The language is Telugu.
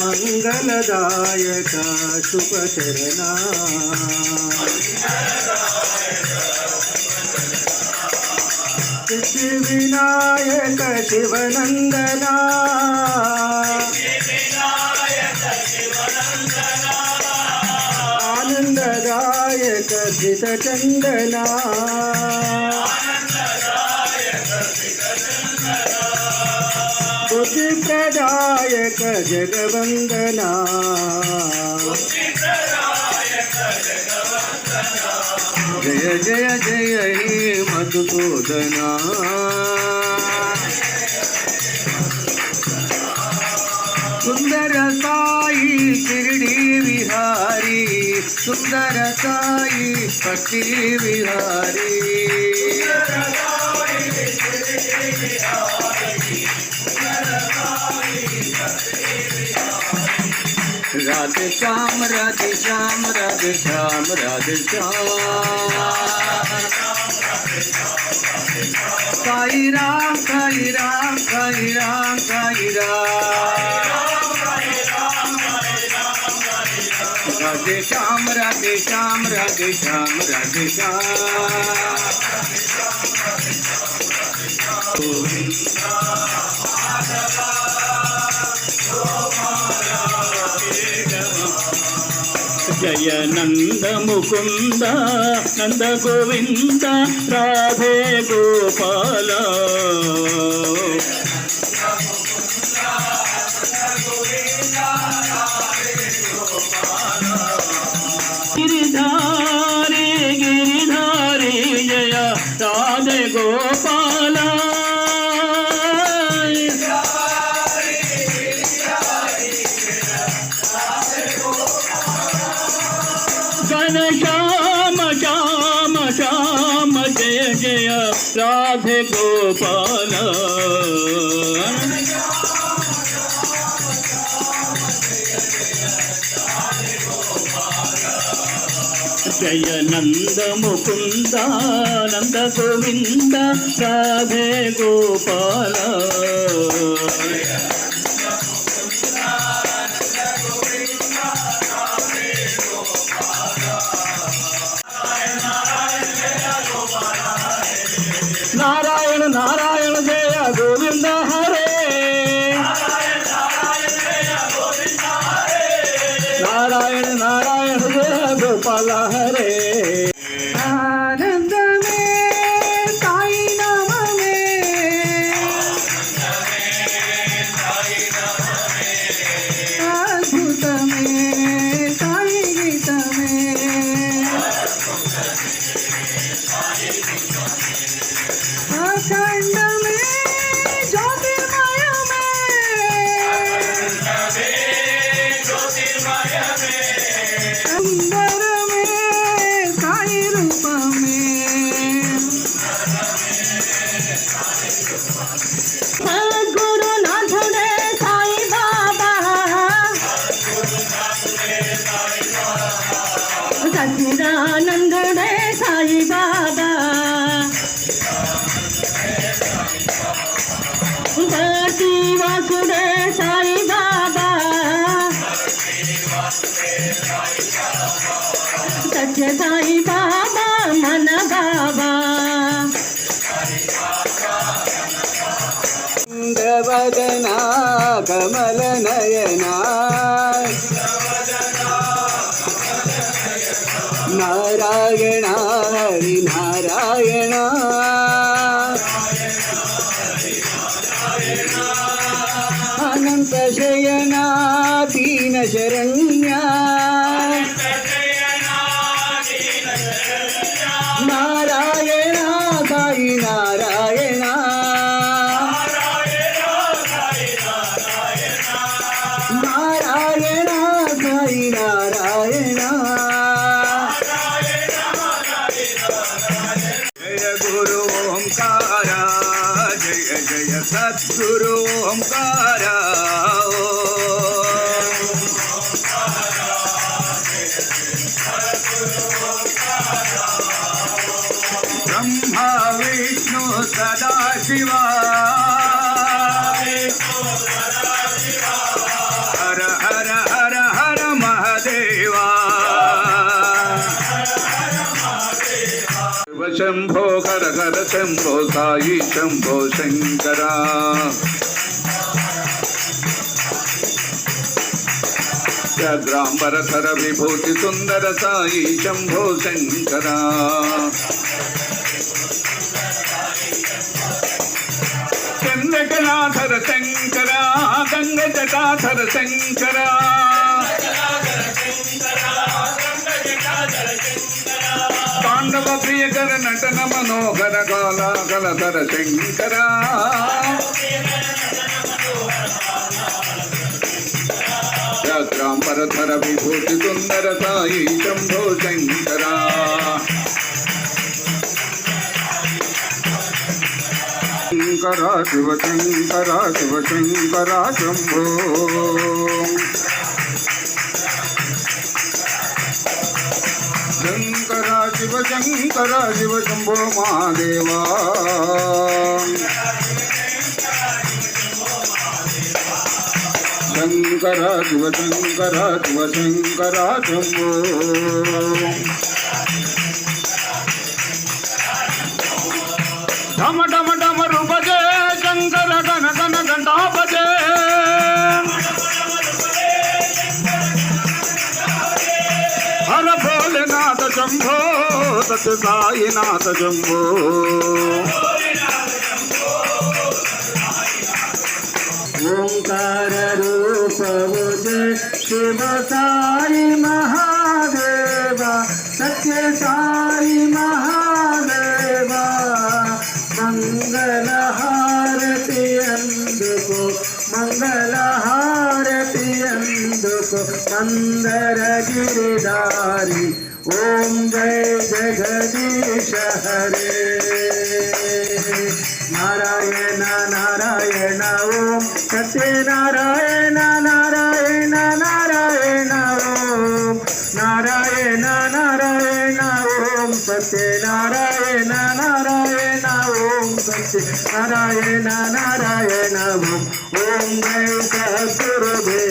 మంగళదాయక శుభచరణ. సిద్ధి వినాయక శివనందనా. ఆనందదాయక ధృత చందనా ప్రదాయక జగవందనా జయ జయ జయ హే మధుసూదనా. సుందర సాయి షిరిడి విహారీ సుందర సాయి భక్తి విహారీ. राधे श्याम राधे श्याम राधे श्याम राधे श्याम साई राम साई राम साई राम साई राम राधे श्याम राधे श्याम राधे श्याम राधे श्याम జయ నంద ముకుంద నంద గోవింద రాధే గోపాల. జయ నంద ముకుంద నంద గోవింద రాధే గోపాల. సచ్చిదానందుడే సాయి బాబా వాసుడే సాయి బాబా సత్య సాయి బాబా మన బాబా. ఇంద్రవదనా కమల నయనా. నారాయణ హరి గురు ఓంకార జయ జయ సద్గురు ఓంకార బ్రహ్మ విష్ణు సదా శంభో హర హర శంభో సాయి శంభో శంకర. వ్యాఘ్రాంబరధర విభూతి సుందర సాయి శంభో శంకరా. చంద్రకళాధర శంకరా గంగ జటాధర శంకరా. పాండవ ప్రియకర నటన మనోహర కాలాకలధర శంకర. పరధర విభూతి సుందర సాయి శంభో శంకర. శంకర శివ శంకర శివ శంకర శంభో. శివ శంకర శివ శంభో మహాదేవా శంకర శివ శంకర శివ శంకర శంభో ఢమ హర భోలేనాథ శంభో సత్య సాయినాథ శంభో ఓంకార రూపము శివ సాయి మహాదేవ సత్య సాయి మహా ಜಗದೀಶ ಹರೇ ನಾರಾಯಣ ನಾರಾಯಣ ಓಂ ಸತ್ಯನಾರಾಯಣ ನಾರಾಯಣ ನಾರಾಯಣ ಓಂ ನಾರಾಯಣ ನಾರಾಯಣ ಓಂ ಸತ್ಯನಾರಾಯಣ ನಾರಾಯಣ ಓಂ ಸತ್ಯನಾರಾಯಣ ನಾರಾಯಣ ಓಂ ಓಂ ಗಣೇಶ ಗುರುದೇ